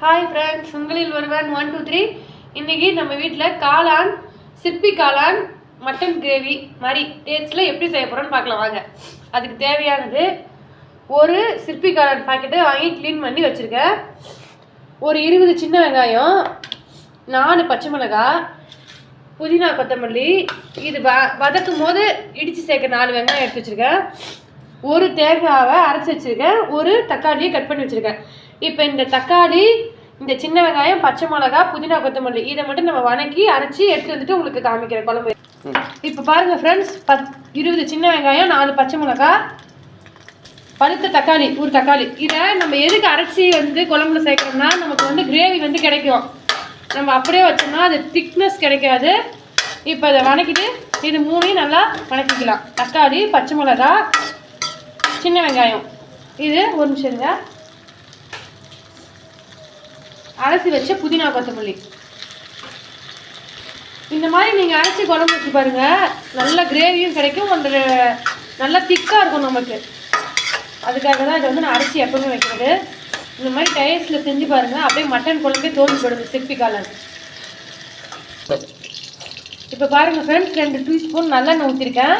Hi friends உங்களில் ஒருவன் one two three இன்றைக்கி நம்ம வீட்டில் காளான் சிற்பி காளான் மட்டன் கிரேவி மாதிரி டேஸ்ட்டில் எப்படி செய்ய போகிறோன்னு பார்க்கலாம் வாங்க. அதுக்கு தேவையானது ஒரு சிற்பி காளான் பாக்கெட்டு வாங்கி க்ளீன் பண்ணி வச்சுருக்கேன். ஒரு இருபது சின்ன வெங்காயம் நாலு பச்சை மிளகாய் புதினா கொத்தமல்லி இது வ வதக்கும் போது இடித்து சேர்க்க நாலு வெங்காயம் எடுத்து வச்சுருக்கேன். ஒரு தேங்காவை அரைச்சி வச்சுருக்கேன். ஒரு தக்காளியை கட் பண்ணி வச்சுருக்கேன். இப்போ இந்த தக்காளி இந்த சின்ன வெங்காயம் பச்சை மிளகா புதினா கொத்தமல்லி இதை மட்டும் நம்ம வணக்கி அரைச்சி எடுத்து வந்துட்டு உங்களுக்கு காமிக்கிறேன் குழம்பு. இப்போ பாருங்கள் ஃப்ரெண்ட்ஸ் பத் இருபது சின்ன வெங்காயம் நாலு பச்சை மிளகா பழுத்த தக்காளி ஒரு தக்காளி. இதை நம்ம எதுக்கு அரைச்சி வந்து குழம்புல சேர்க்குறோம்னா நமக்கு வந்து கிரேவி வந்து கிடைக்கும். நம்ம அப்படியே வச்சோம்னா அது திக்னஸ் கிடைக்காது. இப்போ இதை வணக்கிட்டு இது மூணையும் நல்லா வணக்கிக்கலாம். தக்காளி பச்சை மிளகா சின்ன வெங்காயம். இது ஒரு நிமிஷம் இருங்க. அரைச்சி வச்ச புதினா கொத்தமல்லி. இந்த மாதிரி நீங்கள் அரைச்சி குழம்பு வச்சு பாருங்கள் நல்ல கிரேவியும் கிடைக்கும் அந்த நல்லா திக்காக இருக்கும் நமக்கு. அதுக்காக தான் இதை வந்து நான் அரைச்சி எப்பவுமே வைக்கிறது. இந்த மாதிரி டயர்ஸில் செஞ்சு பாருங்கள் அப்படியே மட்டன் குழம்பே தோல்வி போடுது சிப்பி காளான். இப்போ பாருங்கள் ஃப்ரெண்ட்ஸ் ரெண்டு டீஸ்பூன் நல்லெண்ணெய் ஊற்றிருக்கேன்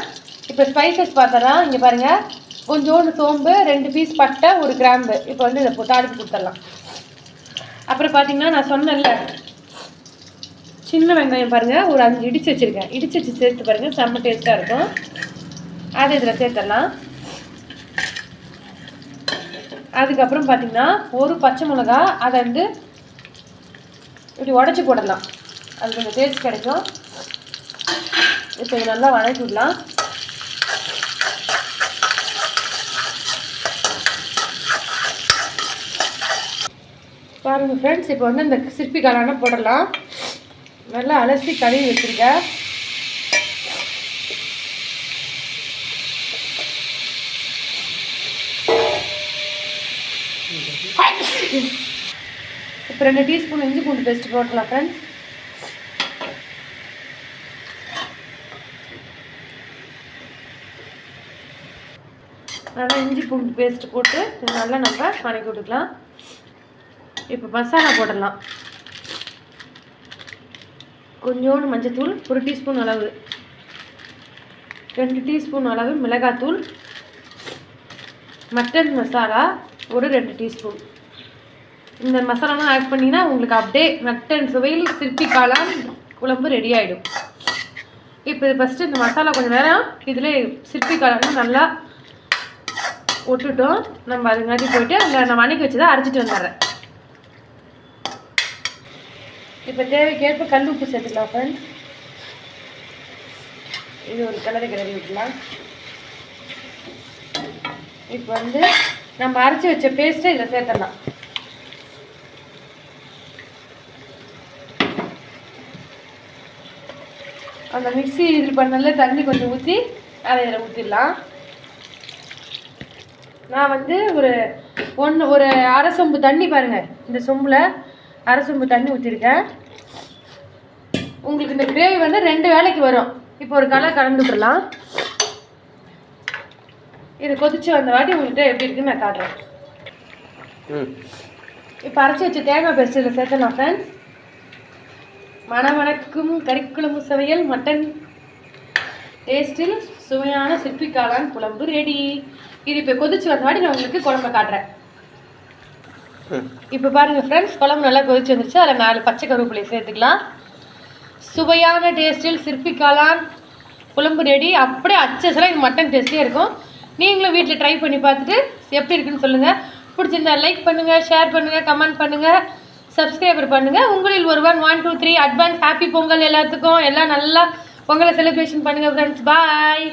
இப்போ ஸ்பைசஸ் பார்த்துறேன் இங்கே பாருங்கள் கொஞ்சோண்டு சோம்பு ரெண்டு பீஸ் பட்டை ஒரு கிராம்பு. இப்போ வந்து இதை போட்டு தாளிப்பு கொடுத்துடலாம். அப்புறம் பார்த்தீங்கன்னா நான் சொன்னேன்ல சின்ன வெங்காயம் பாருங்கள் ஒரு அஞ்சு இடிச்சு வச்சிருக்கேன். இடிச்சு வச்சு சேர்த்து பாருங்கள் செம்ம டேஸ்ட்டாக இருக்கும். அதை இதில் சேர்த்துடலாம். அதுக்கப்புறம் பார்த்தீங்கன்னா ஒரு பச்சை மிளகா அதை வந்து இப்படி உடச்சி போடலாம். அது கொஞ்சம் டேஸ்ட் கிடைக்கும். இப்போ இது நல்லா வதக்கி விடலாம். பாருங்க ஃப்ரெண்ட்ஸ் இப்போ வந்து இந்த சிற்பி காளான போடலாம். நல்லா அலசி கழுவி வச்சுருக்கேன் இப்போ ரெண்டு டீஸ்பூன் இஞ்சி பூண்டு பேஸ்ட் போட்டலாம் ஃப்ரெண்ட்ஸ் நல்லா இஞ்சி பூண்டு பேஸ்ட் போட்டு நல்லா நம்ம வணக்கி விட்டுக்கலாம். இப்போ மசாலா போடலாம். கொஞ்சோண்டு மஞ்சத்தூள் ஒரு டீஸ்பூன் அளவு. ரெண்டு டீஸ்பூன் அளவு மிளகாத்தூள். மட்டன் மசாலா ஒரு ரெண்டு டீஸ்பூன். இந்த மசாலாலாம் ஆட் பண்ணிங்கன்னா உங்களுக்கு அப்படியே மட்டன் சுவையில் சிற்பி காளான் குழம்பு ரெடி ஆகிடும் இப்போ ஃபஸ்ட்டு இந்த மசாலா கொஞ்சம் நேரம் இதில் சிற்பி காளான் நல்லா விட்டுட்டோம் நம்ம அதுங்காட்டி போயிட்டு அதில் நான் வணக்கி வச்சு தான் அரைச்சிட்டு வந்துடுறேன். இப்போ தேவைக்கேற்ப கல் உப்பு சேர்த்துக்கலாம் ஃப்ரெண்ட்ஸ் இது ஒரு கலரை கிளறி விட்டுலாம் இப்போ வந்து நம்ம அரைச்சி வச்ச பேஸ்ட்டை இதில் சேர்த்துடலாம் அந்த மிக்ஸி இது பண்ணல தண்ணி கொஞ்சம் ஊற்றி அதை இதில் ஊற்றிடலாம் நான் வந்து ஒரு ஒன்று ஒரு அரை சொம்பு தண்ணி பாருங்கள் இந்த சொம்பில் அரை சொம்பு தண்ணி ஊற்றிருக்கேன் உங்களுக்கு இந்த கிரேவி வந்து ரெண்டு வேலைக்கு வரும். இப்போ ஒரு கலர் கலந்து விட்டுறலாம். இது கொதிச்சு வந்த வாட்டி உங்கள்கிட்ட எப்படி இருக்குன்னு நான் காட்டுறேன். இப்போ அரைச்சி வச்ச தேங்காய் பேஸ்ட் இதில் சேர்த்தலாம் ஃப்ரெண்ட்ஸ் மணமணக்கும் கறிக்குழம்பு சமையல் மட்டன் டேஸ்டில் சுவையான சிற்பி காளான் குழம்பு ரெடி இது இப்போ கொதிச்சு வந்த வாட்டி நான் உங்களுக்கு குழம்பை காட்டுறேன். இப்போ பாருங்க ஃப்ரெண்ட்ஸ் குழம்பு நல்லா கொதிச்சு வந்துருச்சு. அதில் நாலு பச்சை கருவேப்பிலையை சேர்த்துக்கலாம். சுவையான டேஸ்டில் சிற்பி காளான் குழம்பு ரெடி அப்படியே அச்சசலாக இது மட்டன் டேஸ்ட்டே இருக்கும். நீங்களும் வீட்டில் ட்ரை பண்ணி பார்த்துட்டு எப்படி இருக்குன்னு சொல்லுங்கள் பிடிச்சிருந்தா லைக் பண்ணுங்கள் ஷேர் பண்ணுங்கள் கமெண்ட் பண்ணுங்கள் சப்ஸ்கிரைபர் பண்ணுங்கள் உங்களில் ஒருவன் one two three advance happy Pongal எல்லாத்துக்கும். எல்லாம் நல்லா பொங்கலை செலிப்ரேஷன் பண்ணுங்கள் ஃப்ரெண்ட்ஸ் பாய்